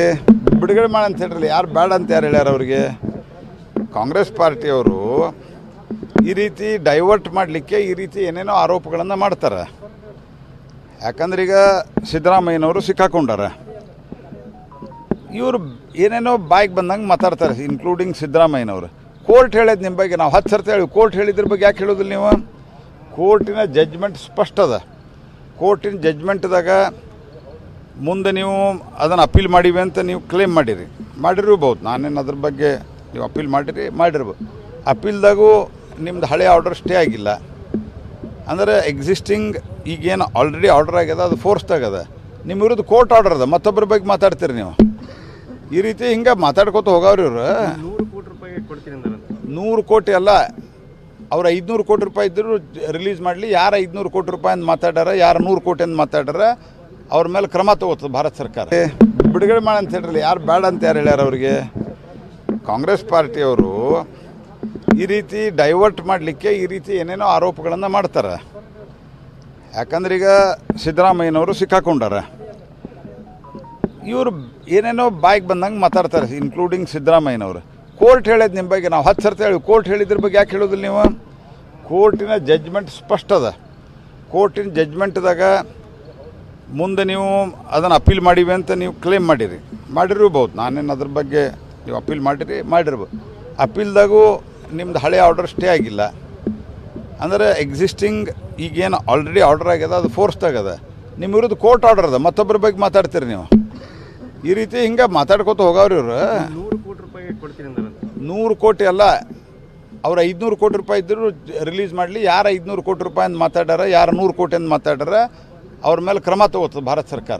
ಬಿಡುಗಡೆ ಮಾಡಿ ಅಂತ ಹೇಳ್ರಲ್ಲ, ಯಾರು ಬೇಡ ಅಂತ ಯಾರು ಹೇಳ್ಯಾರ ಅವ್ರಿಗೆ? ಕಾಂಗ್ರೆಸ್ ಪಾರ್ಟಿಯವರು ಈ ರೀತಿ ಡೈವರ್ಟ್ ಮಾಡಲಿಕ್ಕೆ ಈ ರೀತಿ ಏನೇನೋ ಆರೋಪಗಳನ್ನು ಮಾಡ್ತಾರೆ. ಯಾಕಂದ್ರೆ ಈಗ ಸಿದ್ದರಾಮಯ್ಯನವರು ಸಿಕ್ಕಾಕೊಂಡಾರ. ಇವರು ಏನೇನೋ ಬಾಯ್ಗೆ ಬಂದಂಗೆ ಮಾತಾಡ್ತಾರೆ ಇನ್ಕ್ಲೂಡಿಂಗ್ ಸಿದ್ದರಾಮಯ್ಯನವರು. ಕೋರ್ಟ್ ಹೇಳೋದು ನಿಮ್ಮ ಬಗ್ಗೆ ನಾವು ಹತ್ತು ಸರ್ತಿ ಹೇಳಿ ಕೋರ್ಟ್ ಹೇಳಿದ್ರ ಬಗ್ಗೆ ಯಾಕೆ ಹೇಳೋದಿಲ್ಲ ನೀವು? ಕೋರ್ಟಿನ ಜಡ್ಜ್ಮೆಂಟ್ ಸ್ಪಷ್ಟ ಅದ ಕೋರ್ಟಿನ ಜಡ್ಜ್ಮೆಂಟ್ದಾಗ ಮುಂದೆ ನೀವು ಅದನ್ನು ಅಪೀಲ್ ಮಾಡಿವೆ ಅಂತ ನೀವು ಕ್ಲೇಮ್ ಮಾಡಿರಿ. ಮಾಡಿರ್ಬೋದು. ನಾನೇನು ಅದ್ರ ಬಗ್ಗೆ ನೀವು ಅಪೀಲ್ ಮಾಡಿರಿ ಮಾಡಿರ್ಬೋದು. ಅಪೀಲ್ದಾಗೂ ನಿಮ್ದು ಹಳೆ ಆರ್ಡರ್ ಸ್ಟೇ ಆಗಿಲ್ಲ. ಅಂದರೆ ಎಕ್ಸಿಸ್ಟಿಂಗ್ ಈಗೇನು ಆಲ್ರೆಡಿ ಆರ್ಡರ್ ಆಗ್ಯದ ಅದು ಫೋರ್ಸ್ದಾಗ ಅದ ನಿಮ್ಮ ವಿರುದ್ಧ ಕೋರ್ಟ್ ಆರ್ಡರ್ ಅದ. ಮತ್ತೊಬ್ಬರ ಬಗ್ಗೆ ಮಾತಾಡ್ತೀರಿ ನೀವು? ಈ ರೀತಿ ಹಿಂಗೆ ಮಾತಾಡ್ಕೊತ ಹೋಗವ್ರಿ ಇವರು. ನೂರು ಕೋಟಿ ಅಲ್ಲ ಅವ್ರು ಐದುನೂರು ಕೋಟಿ ರೂಪಾಯಿ ಇದ್ದರೂ ರಿಲೀಸ್ ಮಾಡಲಿ. ಯಾರು ಐದುನೂರು ಕೋಟಿ ರೂಪಾಯಿ ಅಂತ ಮಾತಾಡ್ಯಾರ ಯಾರು ನೂರು ಕೋಟಿ ಅಂತ ಮಾತಾಡ್ಯಾರ ಅವ್ರ ಮೇಲೆ ಕ್ರಮ ತಗೋತದೆ ಭಾರತ ಸರ್ಕಾರ. ಬಿಡುಗಡೆ ಮಾಡಿ ಅಂತ ಹೇಳಿರಲಿ ಯಾರು ಬೇಡ ಅಂತ ಯಾರು ಹೇಳ್ಯಾರ ಅವರಿಗೆ? ಕಾಂಗ್ರೆಸ್ ಪಾರ್ಟಿಯವರು ಈ ರೀತಿ ಡೈವರ್ಟ್ ಮಾಡಲಿಕ್ಕೆ ಈ ರೀತಿ ಏನೇನೋ ಆರೋಪಗಳನ್ನು ಮಾಡ್ತಾರೆ. ಯಾಕಂದ್ರೆ ಈಗ ಸಿದ್ದರಾಮಯ್ಯನವರು ಸಿಕ್ಕಾಕೊಂಡಾರ. ಇವರು ಏನೇನೋ ಬಾಯಿಗೆ ಬಂದಂಗೆ ಮಾತಾಡ್ತಾರೆ ಇನ್ಕ್ಲೂಡಿಂಗ್ ಸಿದ್ದರಾಮಯ್ಯನವರು. ಕೋರ್ಟ್ ಹೇಳೋದು ನಿಮ್ಮ ಬಗ್ಗೆ ನಾವು ಹತ್ತು ಸರ್ತಿ ಹೇಳಿ ಕೋರ್ಟ್ ಹೇಳಿದ್ರ ಬಗ್ಗೆ ಯಾಕೆ ಹೇಳೋದಿಲ್ಲ ನೀವು? ಕೋರ್ಟಿನ ಜಡ್ಜ್ಮೆಂಟ್ ಸ್ಪಷ್ಟ ಅದ ಕೋರ್ಟಿನ ಜಡ್ಜ್ಮೆಂಟ್ದಾಗ ಮುಂದೆ ನೀವು ಅದನ್ನು ಅಪೀಲ್ ಮಾಡಿವೆ ಅಂತ ನೀವು ಕ್ಲೇಮ್ ಮಾಡಿರಿ. ಮಾಡಿರ್ಬೋದು. ನಾನೇನು ಅದ್ರ ಬಗ್ಗೆ ನೀವು ಅಪೀಲ್ ಮಾಡಿರಿ ಮಾಡಿರ್ಬೋದು. ಅಪೀಲ್ದಾಗೂ ನಿಮ್ದು ಹಳೆ ಆರ್ಡರ್ ಸ್ಟೇ ಆಗಿಲ್ಲ. ಅಂದರೆ ಎಕ್ಸಿಸ್ಟಿಂಗ್ ಈಗೇನು ಆಲ್ರೆಡಿ ಆರ್ಡರ್ ಆಗ್ಯದ ಅದು ಫೋರ್ಸ್ದಾಗ ಅದ ನಿಮ್ಮ ವಿರುದ್ಧ ಕೋರ್ಟ್ ಆರ್ಡರ್ ಅದ. ಮತ್ತೊಬ್ಬರ ಬಗ್ಗೆ ಮಾತಾಡ್ತೀರಿ ನೀವು? ಈ ರೀತಿ ಹಿಂಗೆ ಮಾತಾಡ್ಕೋತ ಹೋಗವ್ರಿ ಇವರು. ನೂರು ಕೋಟಿ ರೂಪಾಯಿ ಕೊಡ್ತೀನಿ ಅಂದಾರಂತೆ ನೂರು ಕೋಟಿ ಅಲ್ಲ ಅವ್ರು ಐದುನೂರು ಕೋಟಿ ರೂಪಾಯಿ ಇದ್ದರೂ ರಿಲೀಸ್ ಮಾಡಲಿ. ಯಾರು ಐದುನೂರು ಕೋಟಿ ರೂಪಾಯಿ ಅಂತ ಮಾತಾಡ್ಯಾರ ಯಾರು ನೂರು ಕೋಟಿ ಅಂತ ಮಾತಾಡ್ಯಾರ ಅವ್ರ ಮೇಲೆ ಕ್ರಮ ತಗೋತದೆ ಭಾರತ ಸರ್ಕಾರ.